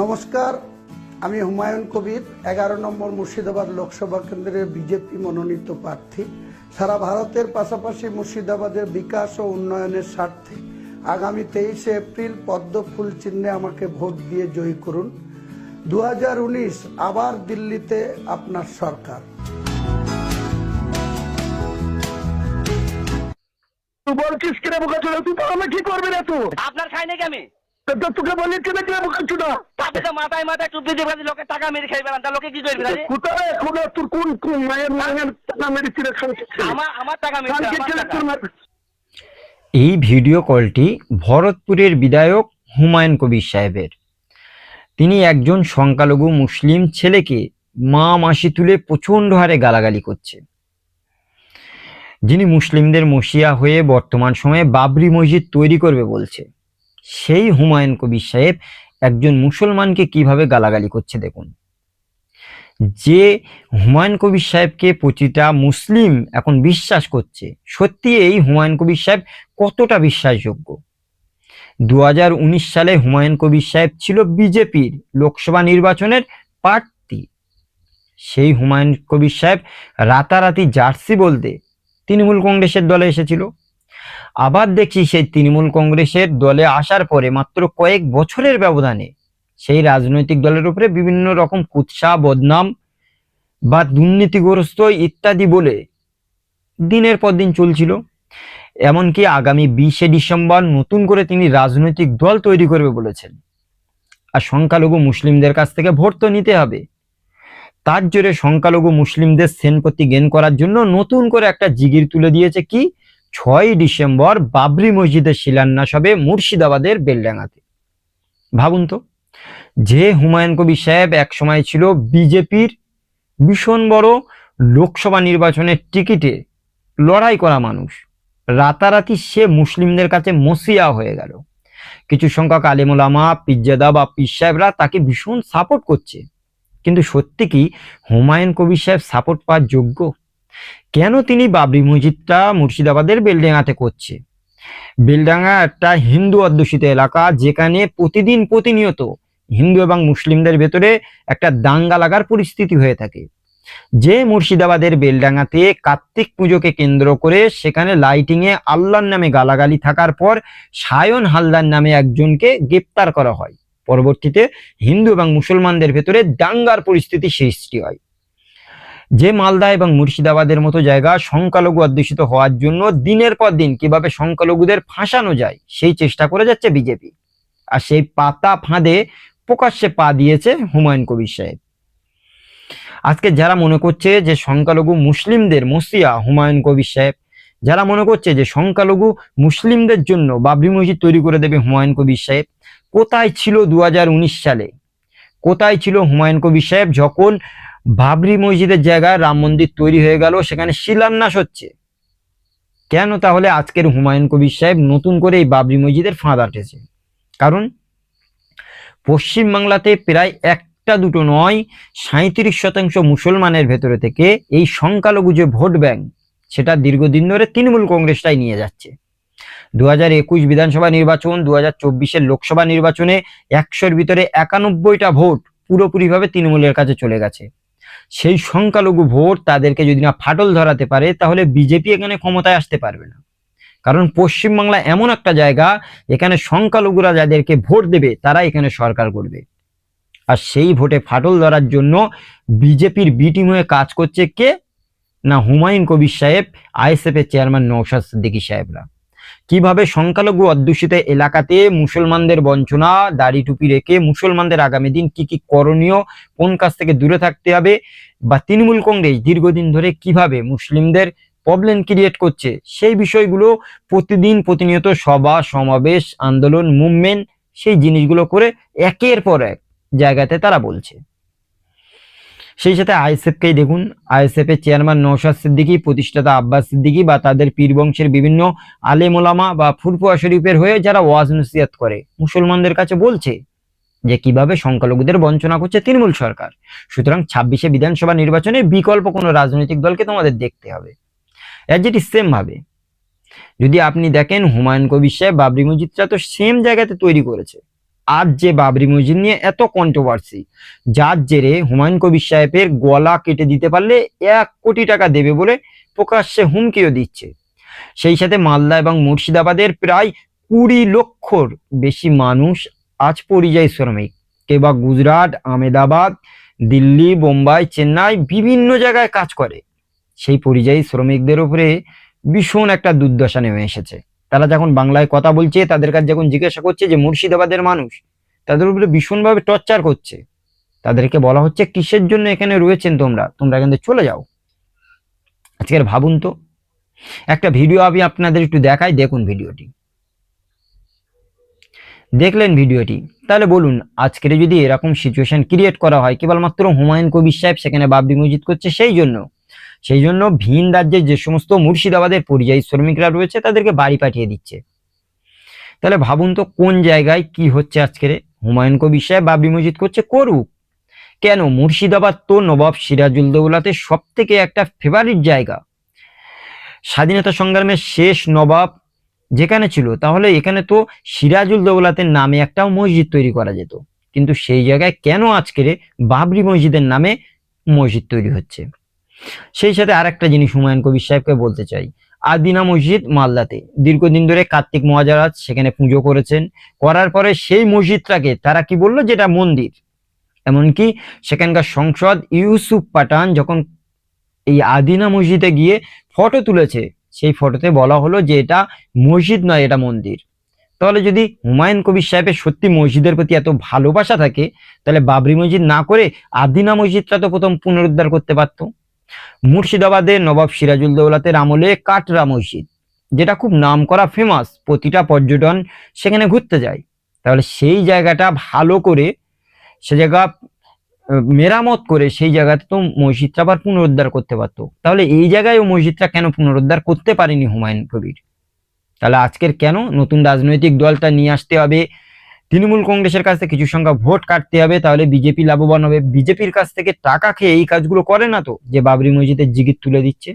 নমস্কার আমি হুমায়ুন কবির এগারো নম্বর মুর্শিদাবাদ লোকসভা কেন্দ্রের বিজেপি মনোনীত প্রার্থী। সারা ভারতের পাশাপাশি মুর্শিদাবাদের বিকাশ ও উন্নয়নের স্বার্থে আগামী তেইশে এপ্রিল পদ্ম ফুল চিহ্নে আমাকে ভোট দিয়ে জয়ী করুন। দু হাজার উনিশ আবার দিল্লিতে আপনার সরকার। তুই বলছিস কিরে বোকা তুই তো আমি কি করবি রে তুই। আপনার খাই নাকি আমি? তো তোকে বলি কিনে বোকা চোদা। তাতে তো মাথায় মাথায় চুপ দিয়ে লোকে টাকা মেরে খাই বেড়ান তা লোকে কি করবি? কোথায়? কোথায় তোর কোন কোন মায়ের মায়ের টাকা মেরেছি রে আমার আমার টাকা মেরে এই ভিডিও কলটি ভরতপুরের বিধায়ক হুমায়ুন কবির সাহেবের। তিনি একজন সংখ্যালঘু মুসলিম ছেলেকে মা মাসি তুলে প্রচণ্ড হারে গালাগালি করছে যিনি মুসলিমদের মসিয়া হয়ে বর্তমান সময়ে বাবরি মসজিদ তৈরি করবে বলছে। সেই হুমায়ুন কবির সাহেব একজন মুসলমানকে কীভাবে গালাগালি করছে দেখুন। যে হুমায়ুন কবির সাহেবকে প্রতিটা মুসলিম এখন বিশ্বাস করছে, সত্যি এই হুমায়ুন কবির সাহেব কতটা বিশ্বাসযোগ্য? দু হাজার উনিশ সালে হুমায়ুন কবির সাহেব ছিল বিজেপির লোকসভা নির্বাচনের প্রার্থী। সেই হুমায়ুন কবির সাহেব রাতারাতি জার্সি বলতে তৃণমূল কংগ্রেসের দলে এসেছিল। আবার দেখছি সেই তৃণমূল কংগ্রেসের দলে আসার পরে মাত্র কয়েক বছরের ব্যবধানে সেই রাজনৈতিক দলের উপরে বিভিন্ন রকম কুৎসা, বদনাম বা দুর্নীতিগ্রস্ত ইত্যাদি বলে দিনের পর দিন চলছিল। এমনকি আগামী বিশে ডিসেম্বর নতুন করে তিনি রাজনৈতিক দল তৈরি করবে বলেছেন। আর সংখ্যালঘু মুসলিমদের কাছ থেকে ভোট তো নিতে হবে। তার জোরে সংখ্যালঘু মুসলিমদের সেনপতি গেন করার জন্য নতুন করে একটা জিগির তুলে দিয়েছে কি? ছয় ডিসেম্বর বাবরি মসজিদের শিলান্যাস হবে মুর্শিদাবাদের বেলডাঙ্গাতে। ভাবুন তো, যে হুমায়ুন কবির সাহেব এক সময় ছিল বিজেপির ভীষণ বড় লোকসভা নির্বাচনের টিকিটে লড়াই করা মানুষ। রাতারাতি সে মুসলিমদের কাছে মসিয়া হয়ে গেল। কিছু সংখ্যক আলেমুলামা পিজ্জাদা বা পীর সাহেবরা তাকে ভীষণ সাপোর্ট করছে। কিন্তু সত্যি কি হুমায়ুন কবির সাহেব সাপোর্ট পাওয়ার যোগ্য? কেন তিনি বাবরি মসজিদটা মুর্শিদাবাদের বেলডাঙ্গাতে করছে? বেলডাঙ্গা একটা হিন্দু অধ্যুষিত এলাকা যেখানে প্রতিদিন প্রতিনিয়ত হিন্দু এবং মুসলিমদের ভেতরে একটা দাঙ্গা লাগার পরিস্থিতি হয়ে থাকে। যে মুর্শিদাবাদের বেলডাঙ্গাতে কার্তিক পুজোকে কেন্দ্র করে সেখানে লাইটিং এ আল্লাহর নামে গালাগালি থাকার পর সায়ন হালদার নামে একজনকে গ্রেপ্তার করা হয়। পরবর্তীতে হিন্দু এবং মুসলমানদের ভেতরে দাঙ্গার পরিস্থিতি সৃষ্টি হয়। যে মালদা এবং মুর্শিদাবাদের মতো জায়গা সংখ্যালঘু অধ্যুষিত হওয়ার জন্য দিনের পর দিন কীভাবে সংখ্যালঘুদের ফাঁসানো যায়, সেই চেষ্টা করে যাচ্ছে বিজেপি। আর সেই পাতা ফাঁদে প্রকাশ্যে পা দিয়েছে হুমায়ুন কবির সাহেব। আজকে যারা মনে করছে যে সংখ্যালঘু মুসলিমদের মসিয়া হুমায়ুন কবির সাহেব, যারা মনে করছে যে সংখ্যালঘু মুসলিমদের জন্য বাবরি মসজিদ তৈরি করে দেবে হুমায়ুন কবির সাহেব, কোথায় ছিল দু হাজার উনিশ সালে? কোথায় ছিল হুমায়ুন কবির সাহেব যখন বাবরি মসজিদের জায়গায় রাম মন্দির তৈরি হয়ে গেল, সেখানে শিলান্যাস হচ্ছে। কেন তাহলে আজকের হুমায়ুন কবির সাহেব নতুন করে এই বাবরি মসজিদের ফাঁদ আটেছে? কারণ পশ্চিমবাংলাতে প্রায় একটা দুটো নয় সাঁত্রিশ শতাংশ মুসলমানের ভেতরে থেকে এই সংখ্যালঘু যে ভোট ব্যাংক, সেটা দীর্ঘদিন ধরে তৃণমূল কংগ্রেসটাই নিয়ে যাচ্ছে। দু হাজার একুশ বিধানসভা নির্বাচন দু হাজার চব্বিশের লোকসভা নির্বাচনে একশোর ভিতরে একানব্বইটা ভোট পুরোপুরিভাবে তৃণমূলের কাছে চলে গেছে। সেই সংখ্যালঘু ভোট তাদেরকে যদি না ফাটল ধরাতে পারে, তাহলে বিজেপি এখানে ক্ষমতায় আসতে পারবে না। কারণ পশ্চিমবাংলা এমন একটা জায়গা, এখানে সংখ্যালঘুরা যাদেরকে ভোট দেবে, তারা এখানে সরকার করবে। আর সেই ভোটে ফাটল ধরার জন্য বিজেপির বি টিম হয়ে কাজ করছে কে? না হুমায়ুন কবির সাহেব আইএসএফ এর চেয়ারম্যান নৌশাদ সিদ্দিকী সাহেবরা। কীভাবে সংখ্যালঘু অধ্যুষিত এলাকাতে মুসলমানদের বঞ্চনা, দাড়ি টুপি রেখে মুসলমানদের আগামী দিন কি কি করণীয়, কোন কাজ থেকে দূরে থাকতে হবে বা তৃণমূল কংগ্রেস দীর্ঘদিন ধরে কীভাবে মুসলিমদের প্রবলেম ক্রিয়েট করছে, সেই বিষয়গুলো প্রতিদিন প্রতিনিয়ত সভা, সমাবেশ, আন্দোলন মুভমেন্ট সেই জিনিসগুলো করে একের পর এক জায়গাতে তারা বলছে। সেই সাথে আইএসএফকেই দেখুন। আইএসএফ এর চেয়ারম্যান নৌশাদ সিদ্দিকি, প্রতিষ্ঠাতা আব্বাস সিদ্দিকী বা তাদের পীর বংশের বিভিন্ন আলেম ওলামা বা ফুরফুয়া শরীফের হয়ে যারা ওয়াজ নসিহাত করে। মুসলমানদের কাছে বলছে যে, কীভাবে সংখ্যালঘুদের বঞ্চনা করছে তৃণমূল সরকার? সুতরাং ছাব্বিশে বিধানসভা নির্বাচনে বিকল্প কোনো রাজনৈতিক দলকে তোমাদের দেখতে হবে। এর যেটি সেম ভাবে, যদি আপনি দেখেন হুমায়ুন কবির সাহেব, বাবরি মসজিদটা তো সেম জায়গাতে তৈরি করেছে। আজ যে বাবরি মসজিদ নিয়ে এত কন্ট্রোভার্সি যার জেরে হুমায়ুন কবির সাহেবের গলা কেটে দিতে পারলে এক কোটি টাকা দেবে বলে প্রকাশ্যে হুমকিও দিচ্ছে। সেই সাথে মালদা এবং মুর্শিদাবাদের প্রায় কুড়ি লক্ষর বেশি মানুষ আজ পরিযায়ী শ্রমিক। কে বা গুজরাট আমেদাবাদ দিল্লি, বোম্বাই, চেন্নাই বিভিন্ন জায়গায় কাজ করে। সেই পরিযায়ী শ্রমিকদের উপরে ভীষণ একটা দুর্দশা নেমে এসেছে। তারা যখন বাংলায় কথা বলছে, তাদের কাছে যখন জিজ্ঞাসা করছে যে মুর্শিদাবাদের মানুষ, তাদের উপরে ভীষণভাবে টর্চার করছে। তাদেরকে বলা হচ্ছে, কিসের জন্য এখানে রয়েছেন তোমরা? তোমরা এখান থেকে চলে যাও। আজকের ভাবুন তো। একটা ভিডিও আমি আপনাদের একটু দেখাই, দেখুন ভিডিওটি। দেখলেন ভিডিওটি? তাহলে বলুন, আজকের যদি এরকম সিচুয়েশন ক্রিয়েট করা হয়, কেবলমাত্র হুমায়ুন কবির সাহেব সেখানে বাবরি মসজিদ করছে, সেই জন্য সেই জন্য ভিন রাজ্যের যে সমস্ত মুর্শিদাবাদের পরিযায়ী শ্রমিকরা রয়েছে, তাদেরকে বাড়ি পাঠিয়ে দিচ্ছে। তাহলে ভাবুন তো কোন জায়গায় কি হচ্ছে আজকের হুমায়ুন কবির সাহেব বাবরি মসজিদ করছে করুক। কেন? মুর্শিদাবাদ তো নবাব সিরাজুদ্দৌলাতে সব থেকে একটা ফেভারিট জায়গা। স্বাধীনতা সংগ্রামের শেষ নবাব যেখানে ছিল, তাহলে এখানে তো সিরাজুল দৌলাতের নামে একটা মসজিদ তৈরি করা যেত। কিন্তু সেই জায়গায় কেন আজকের বাবরি মসজিদের নামে মসজিদ তৈরি হচ্ছে? সেই সাথে আরেকটা জিনিস হুমায়ুন কবির সাহেবকে বলতে চাই। আদিনা মসজিদ মালদাতে। দীর্ঘদিন ধরে কার্তিক মহাজারাজ সেখানে পুজো করেছেন। করার পরে সেই মসজিদটাকে তারা কি বলল? যেটা মন্দির। এমনকি সেখানকার সংসদ ইউসুফ পাঠান যখন এই আদিনা মসজিদে গিয়ে ফটো তুলেছে, সেই ফটোতে বলা হলো যে এটা মসজিদ নয়, এটা মন্দির। তাহলে যদি হুমায়ুন কবির সাহেবের সত্যি মসজিদের প্রতি এত ভালোবাসা থাকে, তাহলে বাবরি মসজিদ না করে আদিনা মসজিদটা তো প্রথম পুনরুদ্ধার করতে পারতো। মুর্শিদাবাদে নবাব সিরাজুল দৌলাতের আমলে কাটরা মসজিদ, যেটা খুব নাম করা ফেমাস প্রতিটা পর্যটন সেখানে ঘুরতে যায়। তাহলে সেই জায়গাটা ভালো করে, সে জায়গা মেরামত করে সেই জায়গাতে তো মসজিদটা আবার পুনরুদ্ধার করতে পারতো। তাহলে এই জায়গায় ও মসজিদটা কেন পুনরুদ্ধার করতে পারেনি হুমায়ুন কবির? তাহলে আজকের কেন নতুন রাজনৈতিক দলটা নিয়ে আসতে হবে তৃণমূল কংগ্রেসের কাছ থেকে কিছু সংখ্যা ভোট কাটতে হবে, তাহলে বিজেপি লাভবান হবে। বিজেপির কাছ থেকে টাকা খেয়ে এই কাজগুলো করে না তো, যে বাবরি মসজিদের জিগির তুলে দিচ্ছে।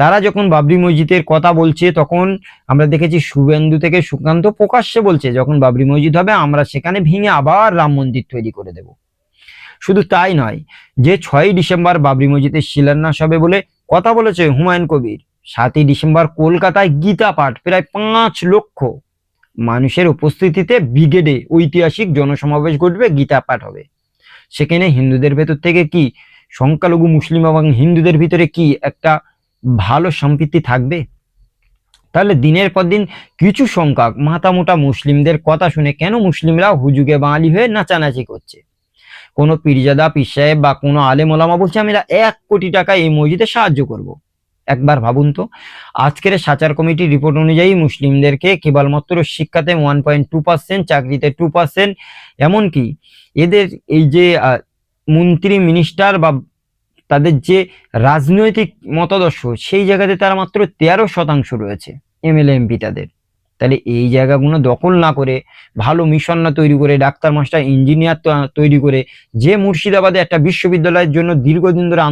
তারা যখন বাবরি মসজিদের কথা বলছে, তখন আমরা দেখেছি শুভেন্দু থেকে সুকান্ত প্রকাশ্যে বলছে, যখন বাবরি মসজিদ হবে, আমরা সেখানে ভেঙে আবার রাম মন্দির তৈরি করে দেব। শুধু তাই নয়, যে ছয়ই ডিসেম্বর বাবরি মসজিদের শিলান্যাস হবে বলে কথা বলেছে হুমায়ুন কবির, সাতই ডিসেম্বর কলকাতায় গীতা পাঠ, প্রায় পাঁচ লক্ষ মানুষের উপস্থিতিতে ব্রিগেডে ঐতিহাসিক জনসমাবেশ ঘটবে গীতা পাঠ হবে। সেখানে হিন্দুদের ভেতর থেকে কি সংখ্যালঘু, মুসলিম এবং হিন্দুদের ভিতরে কি একটা ভালো সম্প্রীতি থাকবে? তাহলে দিনের পর দিন কিছু সংখ্যক মাথা মোটা মুসলিমদের কথা শুনে কেন মুসলিমরা হুজুগে বাঙালি হয়ে নাচানাচি করছে? কোনো পীরজাদা, পীর সাহেব বা কোনো আলেম বলছে আমি এক কোটি টাকা এই মসজিদে সাহায্য করব। একবার ভাবুন তো। আজকের সাচার কমিটির রিপোর্ট অনুযায়ী মুসলিমদেরকে কেবলমাত্র শিক্ষাতে ওয়ান পয়েন্ট টু পার্সেন্ট চাকরিতে টু পার্সেন্ট এমনকি এদের এই যে মন্ত্রী মিনিস্টার বা তাদের যে রাজনৈতিক মতাদর্শ, সেই জায়গাতে তারা মাত্র তেরো শতাংশ রয়েছে এমএলএ, এমপি তাদের। তাহলে এই জায়গাগুলো দখল না করে, ভালো মিশন না তৈরি করে, ডাক্তার মাস্টার ইঞ্জিনিয়ার তৈরি করে, যে মুর্শিদাবাদে একটা বিশ্ববিদ্যালয়ের জন্য দীর্ঘদিন ধরে